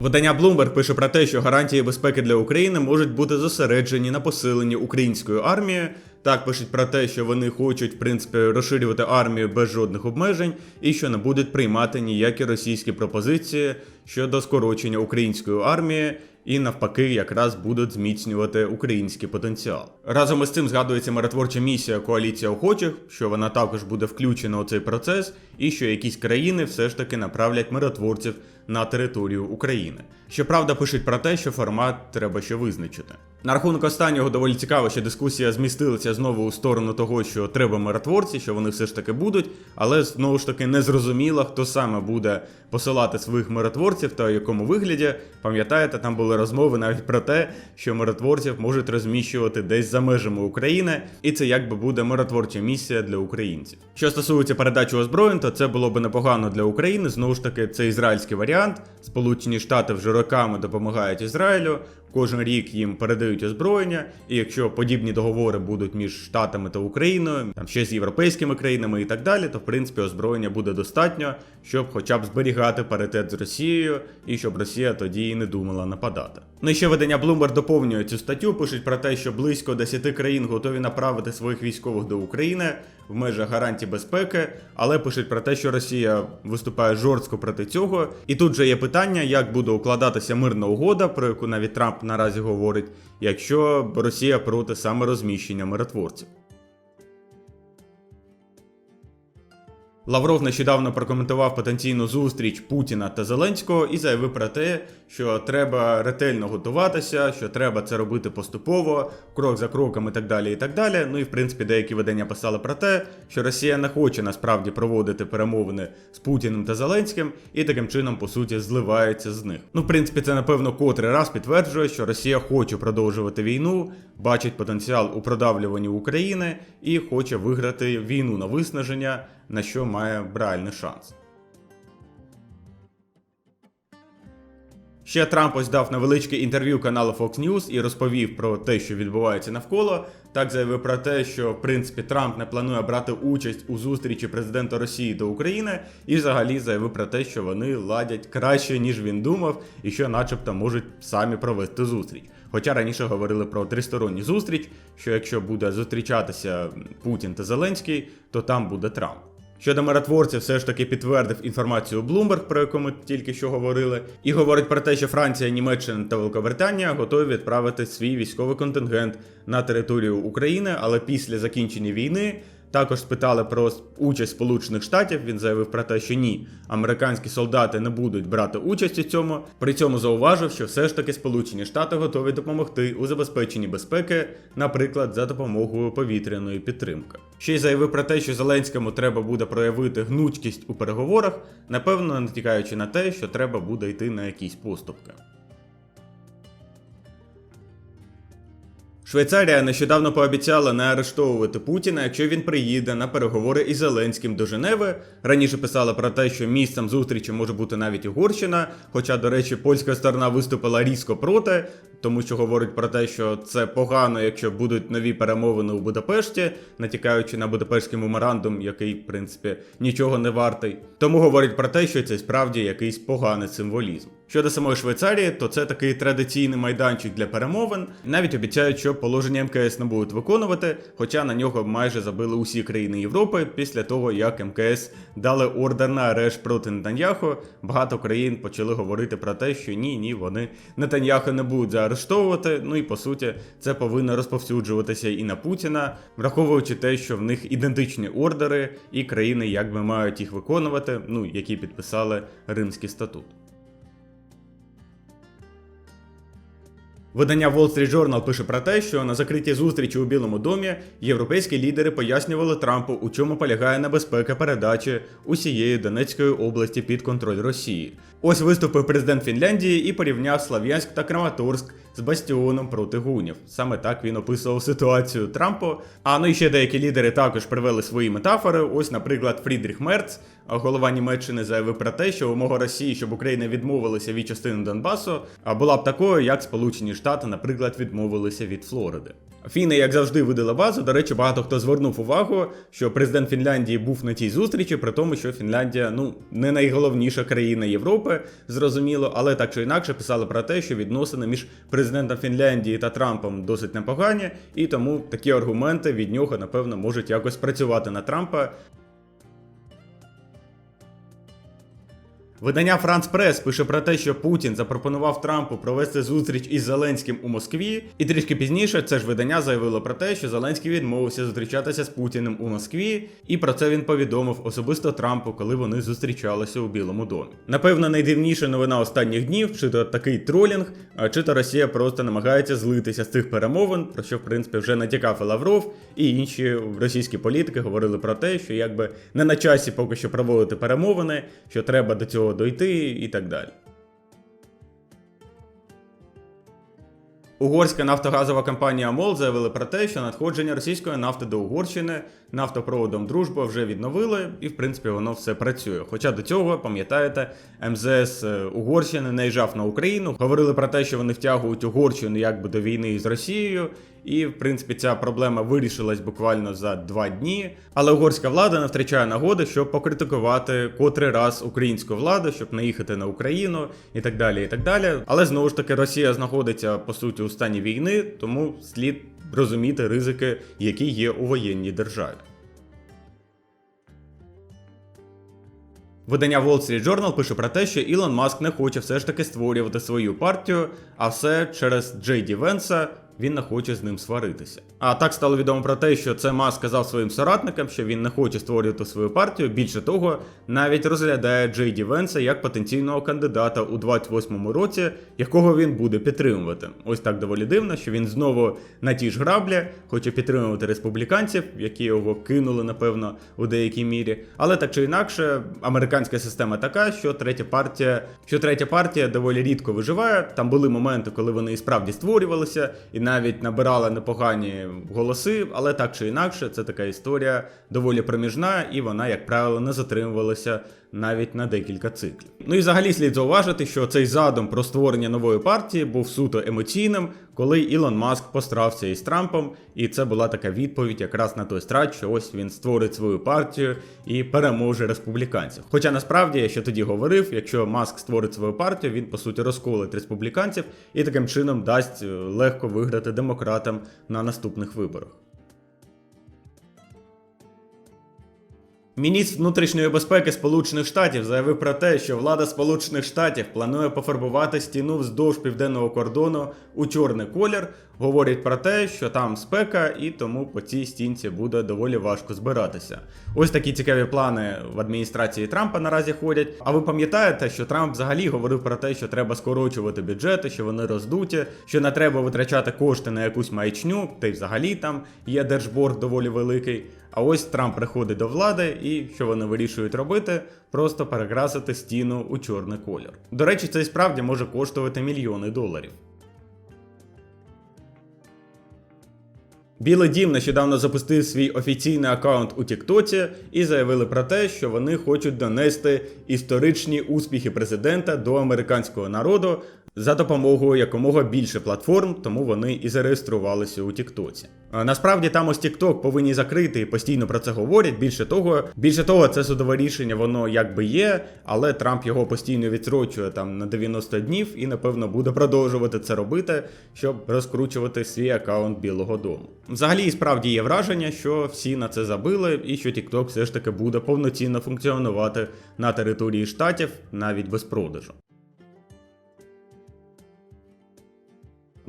Видання Bloomberg пише про те, що гарантії безпеки для України можуть бути зосереджені на посиленні української армії. Так пишуть про те, що вони хочуть, в принципі, розширювати армію без жодних обмежень і що не будуть приймати ніякі російські пропозиції щодо скорочення української армії. І навпаки, якраз будуть зміцнювати український потенціал. Разом із цим згадується миротворча місія коаліція охочих, що вона також буде включена у цей процес, і що якісь країни все ж таки направлять миротворців на територію України. Щоправда, пишуть про те, що формат треба ще визначити. На рахунок останнього доволі цікаво, що дискусія змістилася знову у сторону того, що треба миротворці, що вони все ж таки будуть, але знову ж таки не зрозуміло, хто саме буде посилати своїх миротворців та в якому вигляді. Пам'ятаєте, там були розмови навіть про те, що миротворців можуть розміщувати десь за межами України, і це якби буде миротворча місія для українців. Що стосується передачі озброєнь, то це було би непогано для України. Знову ж таки, це ізраїльський варіант. Сполучені Штати вже роками допомагають Ізраїлю. Кожен рік їм передають озброєння, і якщо подібні договори будуть між Штатами та Україною, там ще з європейськими країнами і так далі, то в принципі озброєння буде достатньо, щоб хоча б зберігати паритет з Росією, і щоб Росія тоді і не думала нападати. Ну і ще видання Bloomberg доповнює цю статтю. Пишуть про те, що близько 10 країн готові направити своїх військових до України в межах гарантій безпеки, але пишуть про те, що Росія виступає жорстко проти цього. І тут же є питання, як буде укладатися мирна угода, про яку навіть Трамп наразі говорить, якщо Росія проти саме розміщення миротворців. Лавров нещодавно прокоментував потенційну зустріч Путіна та Зеленського і заявив про те, що треба ретельно готуватися, що треба це робити поступово, крок за кроком і так далі. І так далі. Ну і в принципі деякі видання писали про те, що Росія не хоче насправді проводити перемовини з Путіним та Зеленським, і таким чином, по суті, зливається з них. Ну, в принципі, це напевно котрий раз підтверджує, що Росія хоче продовжувати війну, бачить потенціал у продавлюванні України і хоче виграти війну на виснаження на що має реальний шанс. Ще Трамп ось дав невеличке інтерв'ю каналу Fox News і розповів про те, що відбувається навколо. Так заявив про те, що в принципі Трамп не планує брати участь у зустрічі президента Росії до України, і взагалі заявив про те, що вони ладять краще ніж він думав, і що, начебто, можуть самі провести зустріч. Хоча раніше говорили про тристоронню зустріч, що якщо буде зустрічатися Путін та Зеленський, то там буде Трамп. Щодо миротворців, все ж таки підтвердив інформацію Bloomberg, про яку ми тільки що говорили, і говорить про те, що Франція, Німеччина та Великобританія готові відправити свій військовий контингент на територію України, але після закінчення війни. Також спитали про участь Сполучених Штатів. Він заявив про те, що ні, американські солдати не будуть брати участь у цьому. При цьому зауважив, що все ж таки Сполучені Штати готові допомогти у забезпеченні безпеки, наприклад, за допомогою повітряної підтримки. Ще й заявив про те, що Зеленському треба буде проявити гнучкість у переговорах, напевно, натякаючи на те, що треба буде йти на якісь поступки. Швейцарія нещодавно пообіцяла не арештовувати Путіна, якщо він приїде на переговори із Зеленським до Женеви. Раніше писала про те, що місцем зустрічі може бути навіть Угорщина. Хоча, до речі, польська сторона виступила різко проти, тому що говорить про те, що це погано, якщо будуть нові перемовини у Будапешті, натякаючи на Будапештський меморандум, який, в принципі, нічого не вартий. Тому говорять про те, що це справді якийсь поганий символізм. Щодо самої Швейцарії, то це такий традиційний майданчик для перемовин. Навіть обіцяють, що положення МКС не будуть виконувати, хоча на нього майже забили усі країни Європи після того, як МКС дали ордер на арешт проти Нетаньяху. Багато країн почали говорити про те, що ні, ні, вони Нетаньяху не будуть заарештовувати. Ну і по суті, це повинно розповсюджуватися і на Путіна, враховуючи те, що в них ідентичні ордери, і країни якби мають їх виконувати, ну які підписали Римський статут. Видання Wall Street Journal пише про те, що на закритій зустрічі у Білому домі європейські лідери пояснювали Трампу, у чому полягає небезпека передачі усієї Донецької області під контроль Росії. Ось виступив президент Фінляндії і порівняв Слав'янськ та Краматорськ з бастіоном проти гунів. Саме так він описував ситуацію Трампу. А ну і ще деякі лідери також привели свої метафори. Ось, наприклад, Фрідріх Мерц, голова Німеччини, заявив про те, що умова Росії, щоб Україна відмовилася від частини Донбасу, а була б такою, як Сполучені Штати, наприклад, відмовилися від Флориди. Фіни, як завжди, видали базу. До речі, багато хто звернув увагу, що президент Фінляндії був на тій зустрічі, при тому, що Фінляндія ну не найголовніша країна Європи, зрозуміло, але так чи інакше писали про те, що відносини між президентом Фінляндії та Трампом досить непогані, і тому такі аргументи від нього, напевно, можуть якось працювати на Трампа. Видання Франц Прес пише про те, що Путін запропонував Трампу провести зустріч із Зеленським у Москві, і трішки пізніше це ж видання заявило про те, що Зеленський відмовився зустрічатися з Путіним у Москві, і про це він повідомив особисто Трампу, коли вони зустрічалися у Білому домі. Напевно, найдивніша новина останніх днів, чи то такий тролінг, чи то Росія просто намагається злитися з цих перемовин, про що в принципі вже натякав і Лавров, і інші російські політики говорили про те, що якби не на часі поки що проводити перемовини, що треба до цього дойти і так далі. Угорська нафтогазова компанія МОЛ заявили про те, що надходження російської нафти до Угорщини нафтопроводом Дружба вже відновили, і в принципі воно все працює. Хоча до цього, пам'ятаєте, МЗС е, Угорщини наїжджав на Україну, говорили про те, що вони втягують Угорщину якби до війни з Росією. І, в принципі, ця проблема вирішилась буквально за два дні. Але угорська влада не втрачає нагоди, щоб покритикувати котрий раз українську владу, щоб наїхати на Україну і так далі. і так далі. Але знову ж таки Росія знаходиться по суті у стані війни, тому слід розуміти ризики, які є у воєнній державі. Видання Wall Street Journal пише про те, що Ілон Маск не хоче все ж таки створювати свою партію, а все через Джей Ді Венса. Він не хоче з ним сваритися. А так стало відомо про те, що це Маск сказав своїм соратникам, що він не хоче створювати свою партію. Більше того, навіть розглядає Джей Ді Венса як потенційного кандидата у 28-му році, якого він буде підтримувати. Ось так доволі дивно, що він знову на ті ж граблі хоче підтримувати республіканців, які його кинули, напевно, у деякій мірі. Але так чи інакше, американська система така, що третя партія, що третя партія доволі рідко виживає. Там були моменти, коли вони і справді створювалися, і навіть набирала непогані голоси, але так чи інакше, це така історія доволі проміжна, і вона, як правило, не затримувалася навіть на декілька циклів. Ну і взагалі слід зауважити, що цей задум про створення нової партії був суто емоційним, коли Ілон Маск пострався із Трампом, і це була така відповідь якраз на той страт, що ось він створить свою партію і переможе республіканців. Хоча насправді я ще тоді говорив, якщо Маск створить свою партію, він по суті розколить республіканців і таким чином дасть е, легко виграти демократам на наступних виборах. Міністр внутрішньої безпеки Сполучених Штатів заявив про те, що влада Сполучених Штатів планує пофарбувати стіну вздовж південного кордону у чорний колір. Говорять про те, що там спека, і тому по цій стінці буде доволі важко збиратися. Ось такі цікаві плани в адміністрації Трампа наразі ходять. А ви пам'ятаєте, що Трамп взагалі говорив про те, що треба скорочувати бюджети, що вони роздуті, що не треба витрачати кошти на якусь маячню, та й взагалі там є держборг доволі великий. А ось Трамп приходить до влади, і що вони вирішують робити? Просто перекрасити стіну у чорний колір. До речі, це і справді може коштувати мільйони доларів. Білий Дім нещодавно запустив свій офіційний аккаунт у Тіктоці і заявили про те, що вони хочуть донести історичні успіхи президента до американського народу за допомогою якомога більше платформ, тому вони і зареєструвалися у Тіктоці. Насправді там ось TikTok повинні закрити і постійно про це говорять. Більше того, більше того, це судове рішення, воно якби є, але Трамп його постійно відсрочує там на 90 днів і напевно буде продовжувати це робити, щоб розкручувати свій аккаунт Білого Дому. Взагалі, і справді є враження, що всі на це забили, і що TikTok все ж таки буде повноцінно функціонувати на території штатів навіть без продажу.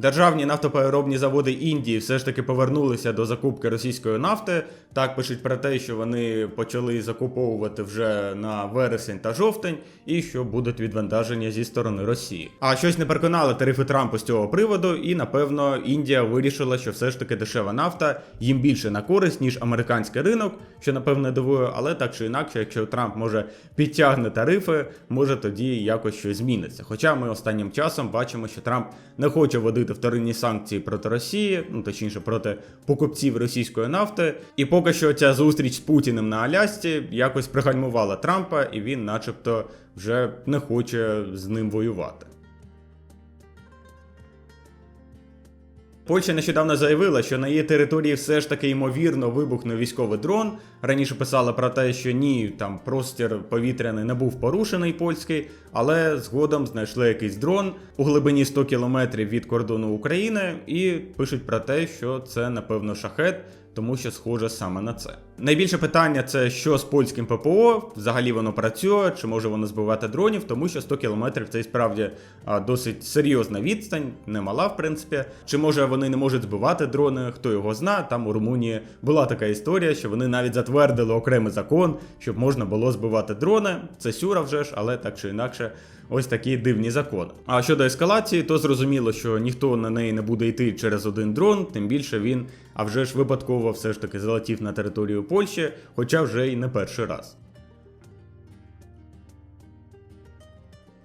Державні нафтопереробні заводи Індії все ж таки повернулися до закупки російської нафти. Так пишуть про те, що вони почали закуповувати вже на вересень та жовтень, і що будуть відвантаження зі сторони Росії. А щось не переконали тарифи Трампа з цього приводу, і напевно Індія вирішила, що все ж таки дешева нафта їм більше на користь, ніж американський ринок, що напевно дивує, але так чи інакше, якщо Трамп може підтягне тарифи, може тоді якось щось зміниться. Хоча ми останнім часом бачимо, що Трамп не хоче водити встановити вторинні санкції проти Росії, ну точніше проти покупців російської нафти. І поки що ця зустріч з Путіним на Алясці якось пригальмувала Трампа, і він, начебто, вже не хоче з ним воювати. Польща нещодавно заявила, що на її території все ж таки ймовірно вибухнув військовий дрон. Раніше писала про те, що ні, там простір повітряний не був порушений польський, але згодом знайшли якийсь дрон у глибині 100 кілометрів від кордону України і пишуть про те, що це напевно шахет. Тому що схоже саме на це. Найбільше питання це що з польським ППО, взагалі воно працює, чи може воно збивати дронів, тому що 100 кілометрів це і справді досить серйозна відстань, немала, в принципі. Чи може вони не можуть збивати дрони, хто його зна. Там у Румунії була така історія, що вони навіть затвердили окремий закон, щоб можна було збивати дрони. Це сюра вже ж, але так чи інакше. Ось такі дивні закони. А щодо ескалації, то зрозуміло, що ніхто на неї не буде йти через один дрон, тим більше він, а вже ж випадково все ж таки залетів на територію Польщі, хоча вже й не перший раз.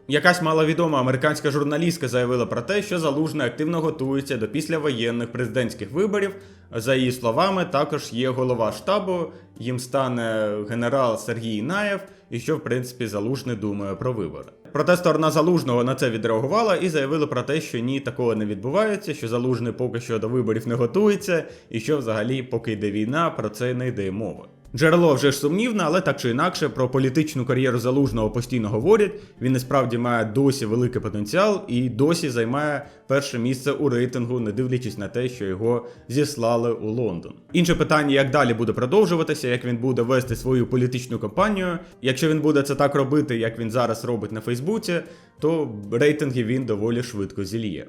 Якась маловідома американська журналістка заявила про те, що Залужний активно готується до післявоєнних президентських виборів. За її словами, також є голова штабу, їм стане генерал Сергій Наєв, і що в принципі Залужний думає про вибори. Проте сторона залужного на це відреагувала і заявила про те, що ні, такого не відбувається, що залужний поки що до виборів не готується, і що взагалі, поки йде війна, про це не йде мови. Джерело вже ж сумнівне, але так чи інакше про політичну кар'єру залужного постійно говорять. Він насправді має досі великий потенціал і досі займає перше місце у рейтингу, не дивлячись на те, що його зіслали у Лондон. Інше питання, як далі буде продовжуватися, як він буде вести свою політичну кампанію. Якщо він буде це так робити, як він зараз робить на Фейсбуці, то рейтинги він доволі швидко зільє.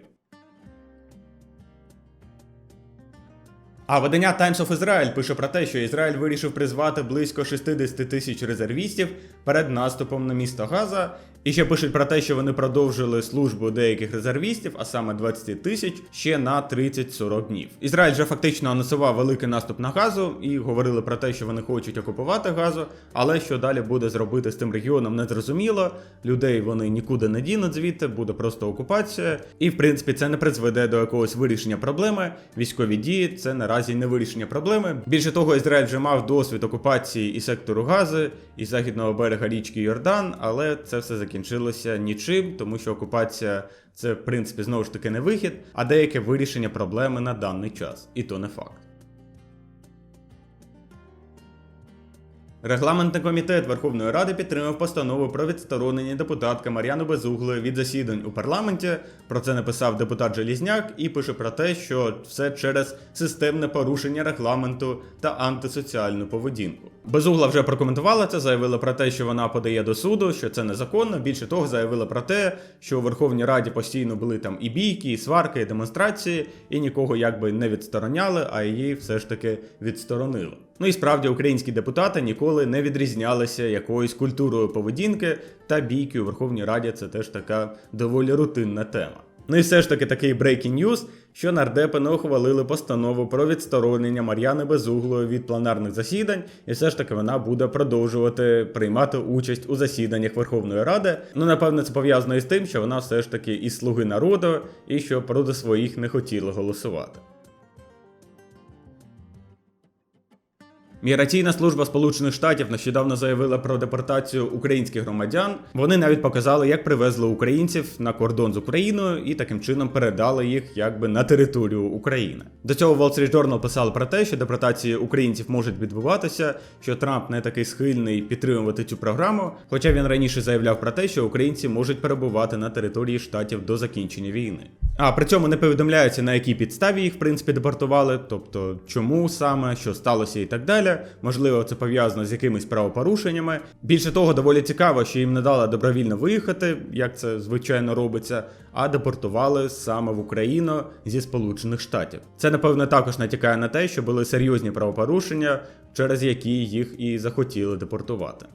А видання Times of Israel пише про те, що Ізраїль вирішив призвати близько 60 тисяч резервістів перед наступом на місто Газа. І ще пишуть про те, що вони продовжили службу деяких резервістів, а саме 20 тисяч, ще на 30-40 днів. Ізраїль вже фактично анонсував великий наступ на газу і говорили про те, що вони хочуть окупувати газу, але що далі буде зробити з тим регіоном, не зрозуміло. Людей вони нікуди не дінуть звідти, буде просто окупація. І в принципі це не призведе до якогось вирішення проблеми. Військові дії це наразі не вирішення проблеми. Більше того, Ізраїль вже мав досвід окупації і сектору Гази, і західного берега річки Йордан, але це все закінчилося нічим, тому що окупація це в принципі знову ж таки не вихід, а деяке вирішення проблеми на даний час, і то не факт. Регламентний комітет Верховної Ради підтримав постанову про відсторонення депутатки Мар'яни Безуглої від засідань у парламенті. Про це написав депутат Желізняк і пише про те, що все через системне порушення регламенту та антисоціальну поведінку. Безугла вже прокоментувала це, заявила про те, що вона подає до суду, що це незаконно. Більше того, заявила про те, що у Верховній Раді постійно були там і бійки, і сварки, і демонстрації, і нікого якби не відстороняли, а її все ж таки відсторонили. Ну і справді українські депутати ніколи не відрізнялися якоюсь культурою поведінки, та бійки у Верховній Раді це теж така доволі рутинна тема. Ну і все ж таки такий breaking news, що нардепи не ухвалили постанову про відсторонення Мар'яни Безуглої від пленарних засідань, і все ж таки вона буде продовжувати приймати участь у засіданнях Верховної Ради. Ну напевне, це пов'язано із тим, що вона все ж таки із слуги народу і що проти своїх не хотіли голосувати. Міграційна служба Сполучених Штатів нещодавно заявила про депортацію українських громадян. Вони навіть показали, як привезли українців на кордон з Україною і таким чином передали їх якби на територію України. До цього Wall Street Journal писали про те, що депортації українців можуть відбуватися, що Трамп не такий схильний підтримувати цю програму. Хоча він раніше заявляв про те, що українці можуть перебувати на території штатів до закінчення війни. А при цьому не повідомляється на якій підставі їх в принципі депортували, тобто чому саме, що сталося і так далі. Можливо, це пов'язано з якимись правопорушеннями. Більше того, доволі цікаво, що їм не дали добровільно виїхати, як це звичайно робиться, а депортували саме в Україну зі Сполучених Штатів. Це напевно також натякає на те, що були серйозні правопорушення, через які їх і захотіли депортувати.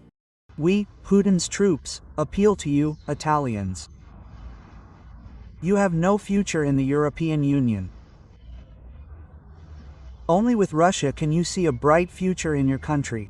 We, Putin's troops, appeal to you, Italians. You have no future in the European Union. Only with Russia can you see a bright future in your country.